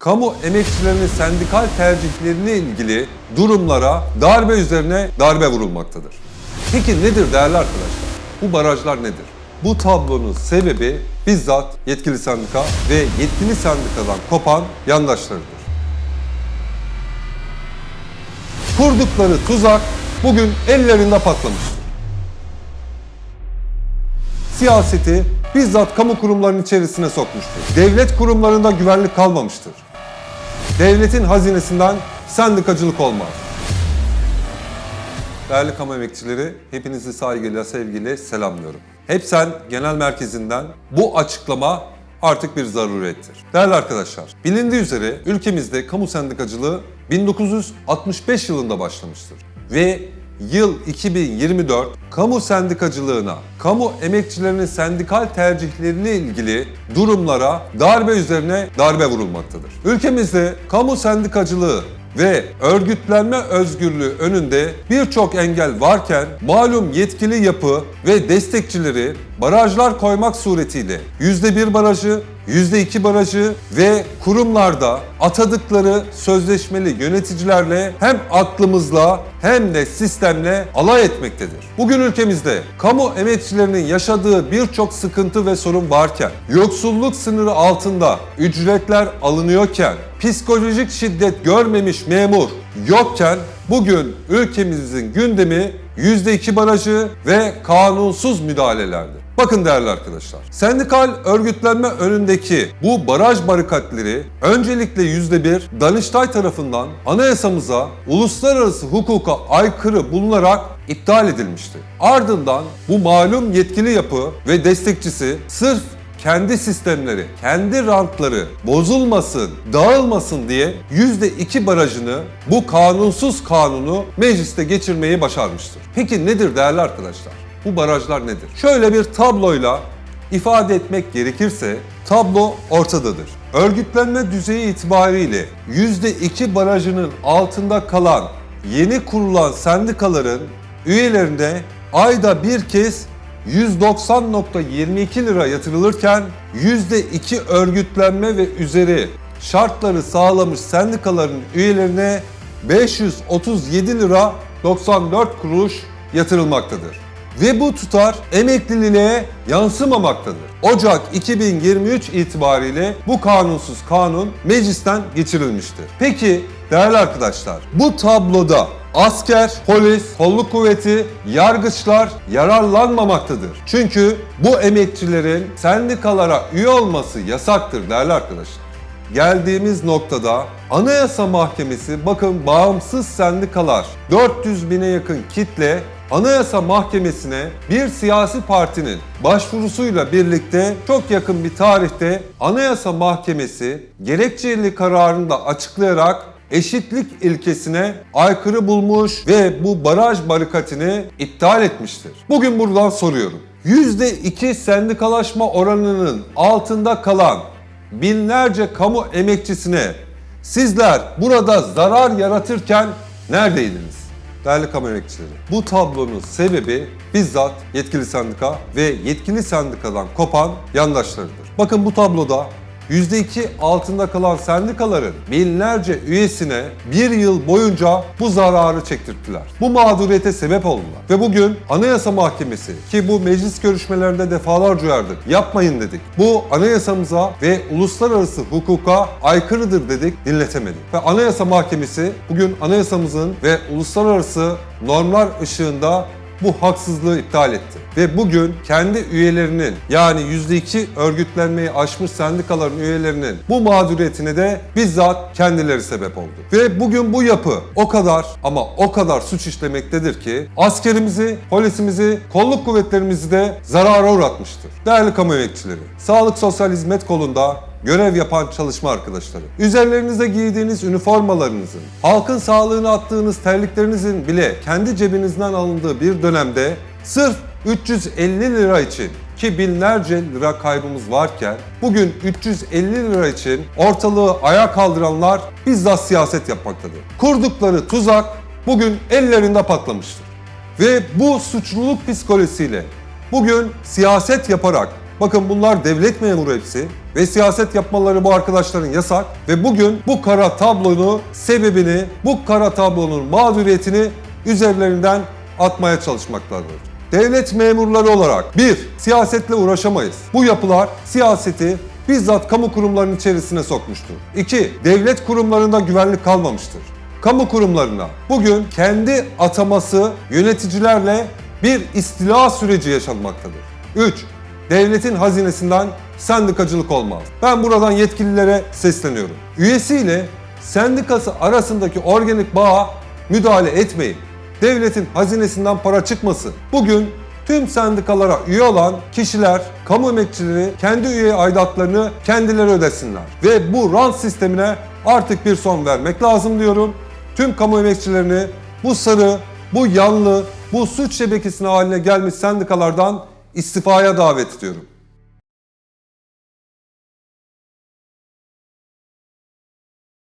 kamu emekçilerinin sendikal tercihlerine ilgili durumlara darbe üzerine darbe vurulmaktadır. Peki nedir değerli arkadaşlar? Bu barajlar nedir? Bu tablonun sebebi bizzat yetkili sendika ve yetkili sendikadan kopan yandaşlarıdır. Kurdukları tuzak bugün ellerinde patlamıştır. Siyaseti bizzat kamu kurumlarının içerisine sokmuştur. Devlet kurumlarında güvenlik kalmamıştır. Devletin hazinesinden sendikacılık olmaz. Değerli kamu emekçileri, hepinizi saygıyla, sevgiyle selamlıyorum. Hep sen genel merkezinden bu açıklama artık bir zarurettir. Değerli arkadaşlar, bilindiği üzere ülkemizde kamu sendikacılığı 1965 yılında başlamıştır. Ve yıl 2024 kamu sendikacılığına, kamu emekçilerinin sendikal tercihlerine ilgili durumlara darbe üzerine darbe vurulmaktadır. Ülkemizde kamu sendikacılığı ve örgütlenme özgürlüğü önünde birçok engel varken malum yetkili yapı ve destekçileri barajlar koymak suretiyle %1 barajı, %2 barajı ve kurumlarda atadıkları sözleşmeli yöneticilerle hem aklımızla hem de sistemle alay etmektedir. Bugün ülkemizde kamu emekçilerinin yaşadığı birçok sıkıntı ve sorun varken, yoksulluk sınırı altında ücretler alınıyorken, psikolojik şiddet görmemiş memur yokken bugün ülkemizin gündemi %2 barajı ve kanunsuz müdahalelerdi. Bakın değerli arkadaşlar, sendikal örgütlenme önündeki bu baraj barikatleri öncelikle %1 Danıştay tarafından anayasamıza, uluslararası hukuka aykırı bulunarak iptal edilmişti. Ardından bu malum yetkili yapı ve destekçisi sırf kendi sistemleri, kendi rantları bozulmasın, dağılmasın diye %2 barajını bu kanunsuz kanunu mecliste geçirmeyi başarmıştır. Peki nedir değerli arkadaşlar? Bu barajlar nedir? Şöyle bir tabloyla ifade etmek gerekirse tablo ortadadır. Örgütlenme düzeyi itibariyle %2 barajının altında kalan yeni kurulan sendikaların üyelerine ayda bir kez 190.22 lira yatırılırken %2 örgütlenme ve üzeri şartları sağlamış sendikaların üyelerine 537 lira 94 kuruş yatırılmaktadır. Ve bu tutar emekliliğe yansımamaktadır. Ocak 2023 itibariyle bu kanunsuz kanun meclisten geçirilmiştir. Peki değerli arkadaşlar bu tabloda asker, polis, kolluk kuvveti, yargıçlar yararlanmamaktadır. Çünkü bu emekçilerin sendikalara üye olması yasaktır değerli arkadaşlar. Geldiğimiz noktada Anayasa Mahkemesi bakın bağımsız sendikalar 400 bine yakın kitle Anayasa Mahkemesi'ne bir siyasi partinin başvurusuyla birlikte çok yakın bir tarihte Anayasa Mahkemesi gerekçeli kararını da açıklayarak eşitlik ilkesine aykırı bulmuş ve bu baraj barikatini iptal etmiştir. Bugün buradan soruyorum. %2 sendikalaşma oranının altında kalan binlerce kamu emekçisine sizler burada zarar yaratırken neredeydiniz? Değerli kamu emekçileri, bu tablonun sebebi bizzat yetkili sendika ve yetkili sendikadan kopan yandaşlarıdır. Bakın bu tabloda %2 altında kalan sendikaların binlerce üyesine bir yıl boyunca bu zararı çektirttiler. Bu mağduriyete sebep oldular. Ve bugün Anayasa Mahkemesi ki bu meclis görüşmelerinde defalarca uyardık. Yapmayın dedik. Bu anayasamıza ve uluslararası hukuka aykırıdır dedik, dinletemedik. Ve Anayasa Mahkemesi bugün anayasamızın ve uluslararası normlar ışığında bu haksızlığı iptal etti. Ve bugün kendi üyelerinin yani %2 örgütlenmeyi aşmış sendikaların üyelerinin bu mağduriyetine de bizzat kendileri sebep oldu. Ve bugün bu yapı o kadar ama o kadar suç işlemektedir ki askerimizi, polisimizi, kolluk kuvvetlerimizi de zarara uğratmıştır. Değerli kamu emekçileri, sağlık sosyal hizmet kolunda görev yapan çalışma arkadaşları, üzerlerinize giydiğiniz üniformalarınızın, halkın sağlığını attığınız terliklerinizin bile kendi cebinizden alındığı bir dönemde sırf 350 lira için ki binlerce lira kaybımız varken bugün 350 lira için ortalığı ayağa kaldıranlar bizzat siyaset yapmaktadır. Kurdukları tuzak bugün ellerinde patlamıştır. Ve bu suçluluk psikolojisiyle bugün siyaset yaparak Bakın bunlar devlet memuru hepsi ve siyaset yapmaları bu arkadaşların yasak ve bugün bu kara tablonu sebebini, bu kara tablonun mağduriyetini üzerlerinden atmaya çalışmaktadır. Devlet memurları olarak bir, siyasetle uğraşamayız. Bu yapılar siyaseti bizzat kamu kurumlarının içerisine sokmuştur. İki, devlet kurumlarında güvenlik kalmamıştır. Kamu kurumlarına bugün kendi ataması yöneticilerle bir istila süreci yaşanmaktadır. 3. Devletin hazinesinden sendikacılık olmaz. Ben buradan yetkililere sesleniyorum. Üyesiyle sendikası arasındaki organik bağa müdahale etmeyin. Devletin hazinesinden para çıkmasın. Bugün tüm sendikalara üye olan kişiler, kamu emekçileri kendi üye aidatlarını kendileri ödesinler. Ve bu rant sistemine artık bir son vermek lazım diyorum. Tüm kamu emekçilerini bu sarı, bu yanlı, bu suç şebekesine haline gelmiş sendikalardan istifaya davet ediyorum.